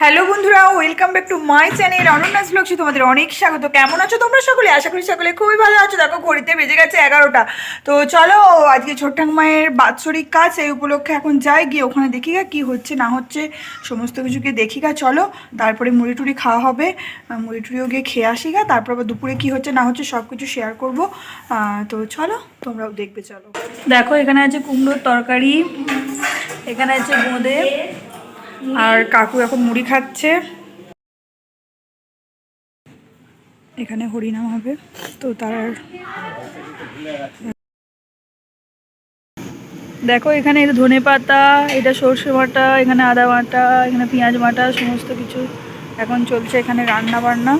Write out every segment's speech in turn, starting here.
Hello বন্ধুরা welcome back to my channel অনন্যাস ব্লগসে তোমাদের অনেক স্বাগত। কেমন আছো তোমরা সকলে? আশা করি সকলে খুবই ভালো আছো। দেখো, ঘড়িতে বেজে গেছে এগারোটা। তো চলো, আজকে ছোট্টাং মায়ের বাৎসরিক কাজ, এই উপলক্ষে এখন যাই, গিয়ে ওখানে দেখি গা কী হচ্ছে, না হচ্ছে, সমস্ত কিছুকে দেখি গা, চলো। তারপরে মুড়ি টুড়ি খাওয়া হবে। মুড়ি টুড়িও গিয়ে খেয়ে আসি গা। তারপর আবার দুপুরে কী হচ্ছে, না হচ্ছে সব কিছু শেয়ার করব তো চলো, তোমরাও দেখবে, চলো। দেখো, এখানে আছে কুমড়োর তরকারি, এখানে আছে বোঁদে আর কাকু এখন মুড়ি খাচ্ছে। এখানে হরিনাম হবে। তো তার দেখো, এখানে এটা ধনে পাতা, এটা সর্ষে বাটা, এখানে আদা বাটা, এখানে পেঁয়াজ বাটা, সমস্ত কিছু এখন চলছে এখানে রান্না বান্না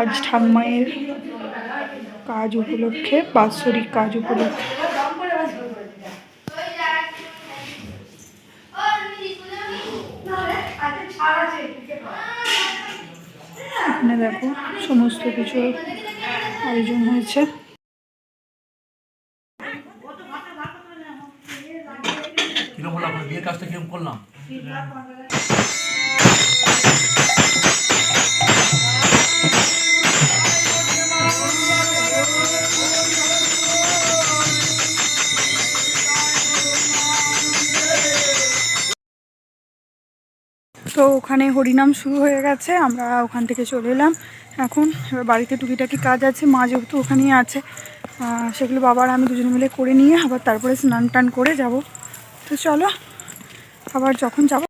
আজ ঠাম্মায়ের কাজ উপলক্ষে, বাৎসরিক কাজ উপলক্ষে। এখানে দেখো, সমস্ত কিছু আয়োজন হয়েছে। কিরম হলো আপনার বিয়ের কাজটা কিরম করলাম? তো ওখানে হরিনাম শুরু হয়ে গেছে আমরা ওখান থেকে চলে এলাম। এখন এবার বাড়িতে টুকিটাকি কাজ আছে মা যেহেতু ওখানেই আছে সেগুলো বাবার আমি দুজনে মিলে করে নিয়ে আবার তারপরে স্নান টান করে যাব। তো চলো আবার যখন যাব।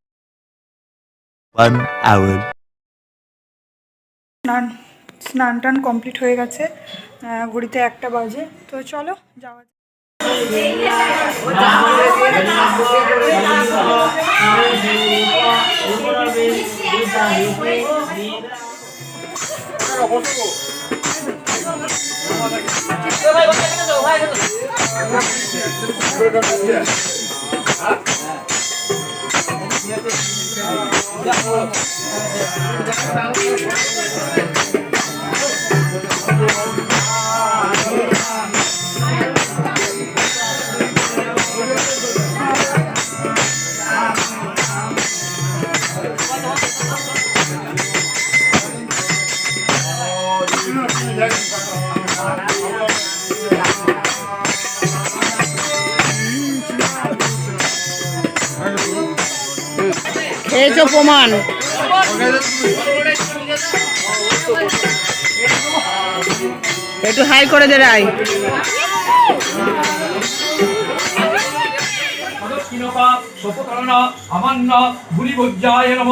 স্নান স্নান টান কমপ্লিট হয়ে গেছে ঘড়িতে একটা বাজে। তো চলো যাওয়া যাক। ভাই খেয়েছো প্রমাণ। একটু হাই করে দে রাই দক্ষিণপা সপকরণ আমান্য ভুরিভোজ্যায় নম।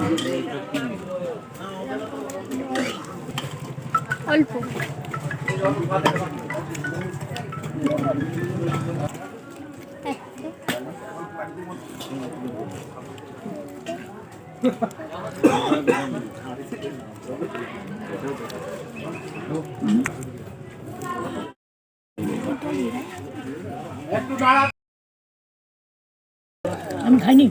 বসে আমি খাইনি।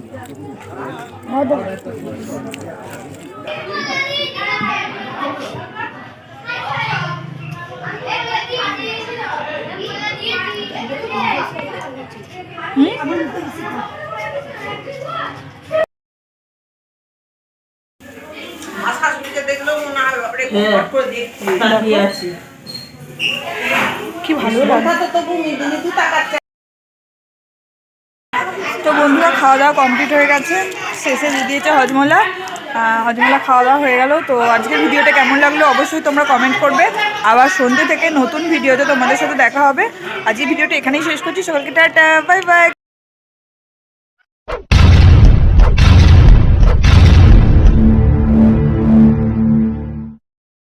কি ভালো তো বন্ধুরা খাওয়া দাওয়া কমপ্লিট হয়ে গেছে। শেষে দিয়ে দিয়েছে হজমলা। হজমলা খাওয়া দাওয়া হয়ে গেল। তো আজকের ভিডিওটা কেমন লাগল অবশ্যই তোমরা কমেন্ট করবে। আবার সন্ধ্যে থেকে নতুন ভিডিওতে তোমাদের সাথে দেখা হবে। আজকে ভিডিওটা এখানেই শেষ করছি। সকলকে টাটা বাই বাই